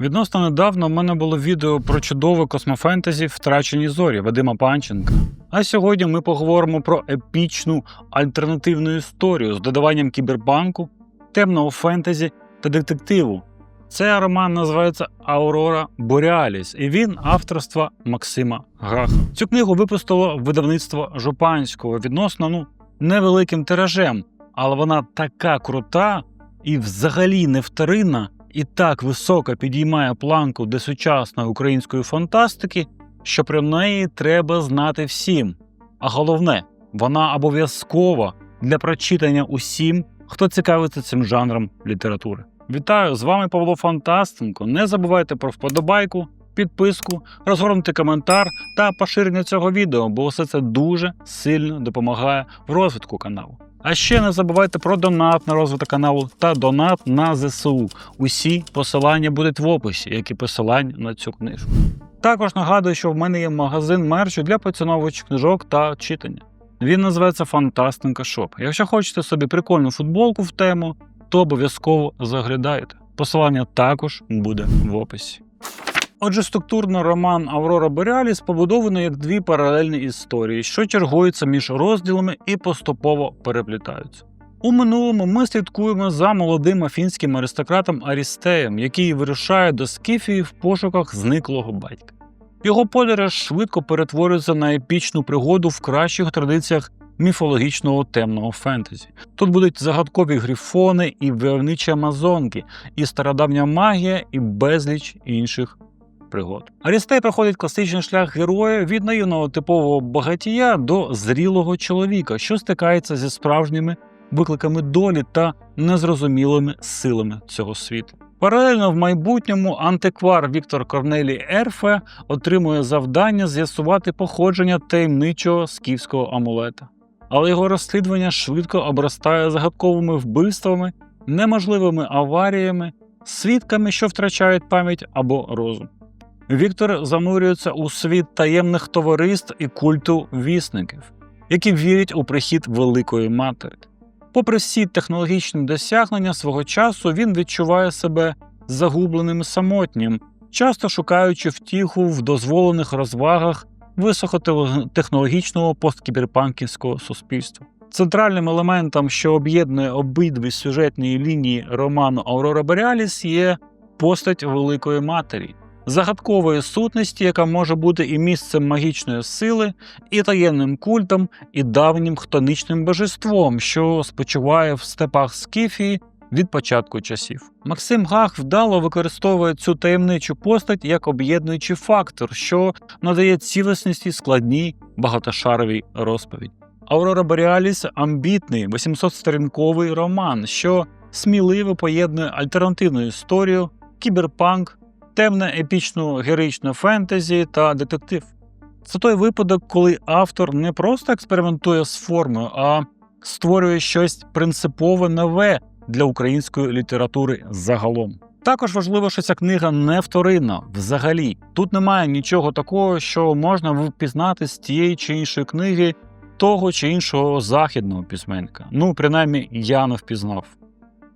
Відносно недавно в мене було відео про чудове космофентезі Втрачені зорі Вадима Панченка. А сьогодні ми поговоримо про епічну альтернативну історію з додаванням кіберпанку, темного фентезі та детективу. Цей роман називається Аурора Боріаліс, і він авторства Максима Гаха. Цю книгу випустило видавництво Жупанського відносно ну, невеликим тиражем, але вона така крута і взагалі не вторинна, і так високо підіймає планку до сучасної української фантастики, що про неї треба знати всім. А головне, вона обов'язкова для прочитання усім, хто цікавиться цим жанром літератури. Вітаю! З вами Павло Фантастенко. Не забувайте про вподобайку, підписку, розгорнути коментар та поширення цього відео, бо все це дуже сильно допомагає в розвитку каналу. А ще не забувайте про донат на розвиток каналу та донат на ЗСУ. Усі посилання будуть в описі, як і посилання на цю книжку. Також нагадую, що в мене є магазин мерчу для поціновувачів книжок та читання. Він називається Фантастинка Шоп. Якщо хочете собі прикольну футболку в тему, то обов'язково заглядайте. Посилання також буде в описі. Отже, структурно роман Аврора Боріаліс побудований як дві паралельні історії, що чергуються між розділами і поступово переплітаються. У минулому ми слідкуємо за молодим афінським аристократом Арістеєм, який вирушає до Скіфії в пошуках зниклого батька. Його подорож швидко перетворюється на епічну пригоду в кращих традиціях міфологічного темного фентезі. Тут будуть загадкові грифони і войовничі амазонки, і стародавня магія, і безліч інших пригод. Арістей проходить класичний шлях героя від наївного типового багатія до зрілого чоловіка, що стикається зі справжніми викликами долі та незрозумілими силами цього світу. Паралельно в майбутньому антиквар Віктор Корнелій Ерфе отримує завдання з'ясувати походження таємничого скіфського амулета. Але його розслідування швидко обростає загадковими вбивствами, неможливими аваріями, свідками, що втрачають пам'ять або розум. Віктор занурюється у світ таємних товариств і культу вісників, які вірять у прихід Великої Матері. Попри всі технологічні досягнення свого часу, він відчуває себе загубленим і самотнім, часто шукаючи втіху в дозволених розвагах високотехнологічного посткіберпанківського суспільства. Центральним елементом, що об'єднує обидві сюжетні лінії роману Аурора Боріаліс, є постать Великої Матері, загадкової сутності, яка може бути і місцем магічної сили, і таємним культом, і давнім хтоничним божеством, що спочиває в степах Скіфії від початку часів. Максим Гах вдало використовує цю таємничу постать як об'єднуючий фактор, що надає цілісності складній багатошаровій розповіді. Аурора Боріаліс амбітний 800-сторінковий роман, що сміливо поєднує альтернативну історію, кіберпанк, темне епічну героїчну фентезі та детектив. Це той випадок, коли автор не просто експериментує з формою, а створює щось принципово нове для української літератури загалом. Також важливо, що ця книга не вторинна взагалі. Тут немає нічого такого, що можна впізнати з тієї чи іншої книги того чи іншого західного письменника. Ну, принаймні, я не впізнав.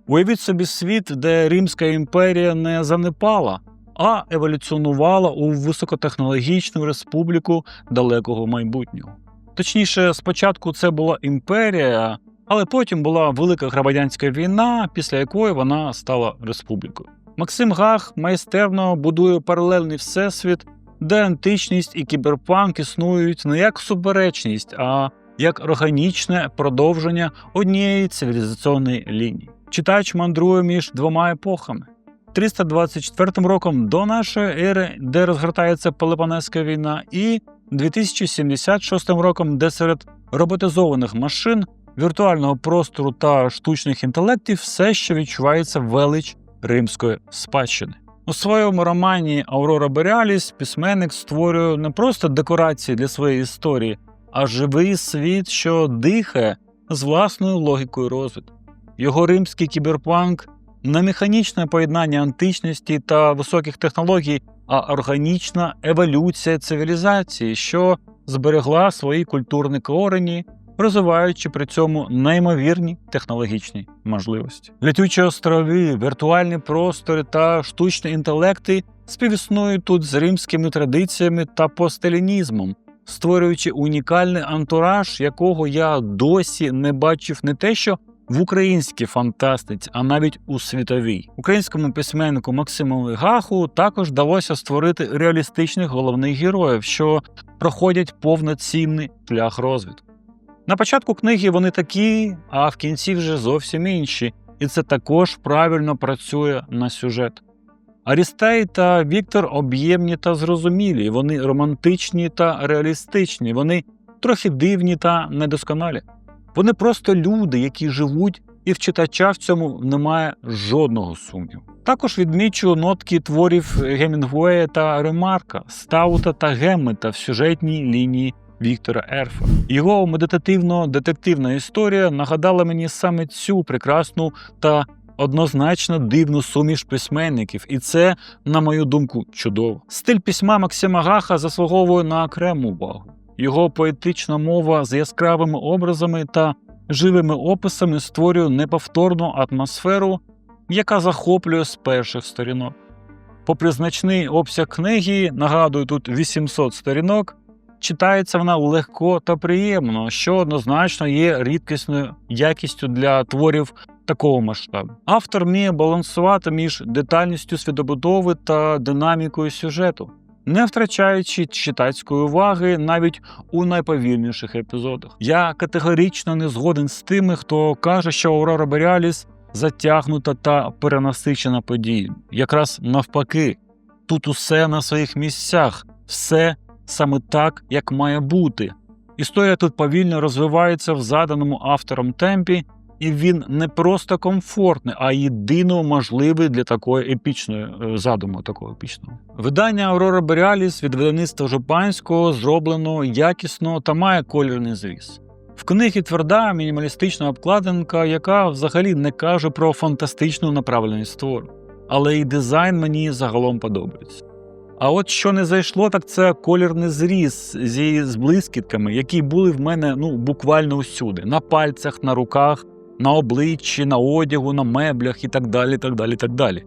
Уявіть собі світ, де Римська імперія не занепала, а еволюціонувала у високотехнологічну республіку далекого майбутнього. Точніше, спочатку це була імперія, але потім була велика громадянська війна, після якої вона стала республікою. Максим Гах майстерно будує паралельний всесвіт, де античність і кіберпанк існують не як суперечність, а як органічне продовження однієї цивілізаційної лінії. Читач мандрує між двома епохами. 324 роком до нашої ери, де розгортається Пелопонеська війна, і 2076 роком, де серед роботизованих машин, віртуального простору та штучних інтелектів все ще відчувається велич римської спадщини. У своєму романі Аурора Боріаліс письменник створює не просто декорації для своєї історії, а живий світ, що дихає з власною логікою розвитку. Його римський кіберпанк не механічне поєднання античності та високих технологій, а органічна еволюція цивілізації, що зберегла свої культурні корені, розвиваючи при цьому неймовірні технологічні можливості. Летючі острови, віртуальні простори та штучні інтелекти співіснують тут з римськими традиціями та постелінізмом, створюючи унікальний антураж, якого я досі не бачив не те, що в українській фантастиці, а навіть у світовій. Українському письменнику Максиму Гаху також вдалося створити реалістичних головних героїв, що проходять повноцінний шлях розвитку. На початку книги вони такі, а в кінці вже зовсім інші, і це також правильно працює на сюжет. Арістей та Віктор об'ємні та зрозумілі, вони романтичні та реалістичні, вони трохи дивні та недосконалі. Вони просто люди, які живуть, і в читача в цьому немає жодного сумніву. Також відмічу нотки творів Гемінгуея та Ремарка, Стаута та Геммета в сюжетній лінії Віктора Ерфа. Його медитативно-детективна історія нагадала мені саме цю прекрасну та однозначно дивну суміш письменників, і це, на мою думку, чудово. Стиль письма Максима Гаха заслуговує на окрему увагу. Його поетична мова з яскравими образами та живими описами створює неповторну атмосферу, яка захоплює з перших сторінок. Попри значний обсяг книги, нагадую, тут 800 сторінок, читається вона легко та приємно, що однозначно є рідкісною якістю для творів такого масштабу. Автор вміє балансувати між детальністю світобудови та динамікою сюжету, не втрачаючи читацької уваги навіть у найповільніших епізодах. Я категорично не згоден з тими, хто каже, що Аурора Боріаліс затягнута та перенасичена подіями. Якраз навпаки, тут усе на своїх місцях, все саме так, як має бути. Історія тут повільно розвивається в заданому автором темпі, і він не просто комфортний, а єдино можливий для такої епічної е, задуму. Такого епічного видання Аурора Боріаліс від видавництва Жупанського зроблено якісно та має кольорний зріз. В книгі тверда мінімалістична обкладинка, яка взагалі не каже про фантастичну направленість твору. Але і дизайн мені загалом подобається. А от що не зайшло, так це колірний зріз зі з блискітками, які були в мене ну буквально усюди: на пальцях, на руках, на обличчі, на одягу, на меблях і так далі. так далі, так далі.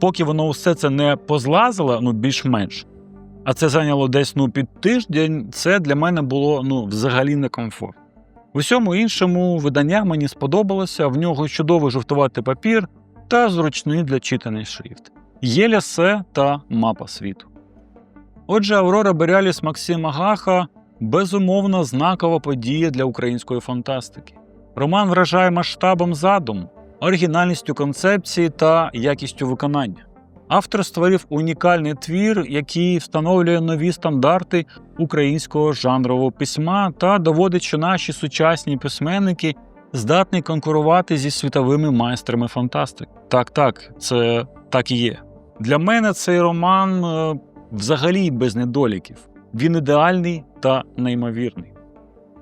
Поки воно все це не позлазило, ну більш-менш, а це зайняло десь ну під тиждень, це для мене було ну взагалі некомфорт. В усьому іншому видання мені сподобалося, в нього чудовий жовтуватий папір та зручний для читання шрифт. Є лясе та мапа світу. Отже, Аврора Боріаліс Максима Гаха безумовно знакова подія для української фантастики. Роман вражає масштабом задуму, оригінальністю концепції та якістю виконання. Автор створив унікальний твір, який встановлює нові стандарти українського жанрового письма та доводить, що наші сучасні письменники здатні конкурувати зі світовими майстрами фантастики. Так, так, це так і є. Для мене цей роман е, взагалі без недоліків. Він ідеальний та неймовірний.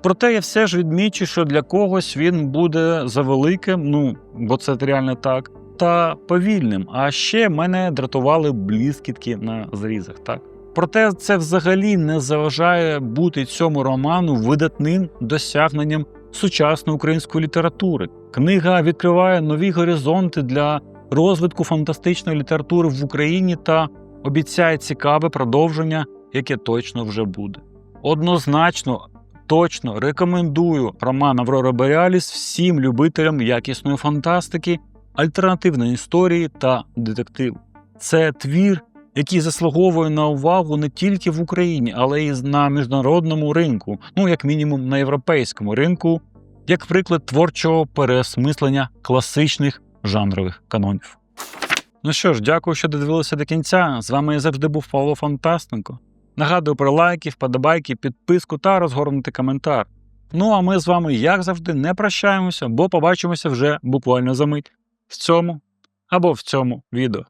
Проте я все ж відмічу, що для когось він буде завеликим, ну бо це реально так, та повільним. А ще мене дратували блискітки на зрізах. так. Проте це взагалі не заважає бути цьому роману видатним досягненням сучасної української літератури. Книга відкриває нові горизонти для розвитку фантастичної літератури в Україні та обіцяє цікаве продовження, яке точно вже буде. Однозначно, точно рекомендую роман Аврора Боріаліс всім любителям якісної фантастики, альтернативної історії та детективу. Це твір, який заслуговує на увагу не тільки в Україні, але й на міжнародному ринку, ну як мінімум на європейському ринку, як приклад творчого переосмислення класичних жанрових канонів. Ну що ж, дякую, що додивилися до кінця. З вами як завжди був Павло Фантастенко. Нагадую про лайки, вподобайки, підписку та розгорнути коментар. Ну а ми з вами, як завжди, не прощаємося, бо побачимося вже буквально за мить в цьому або в цьому відео.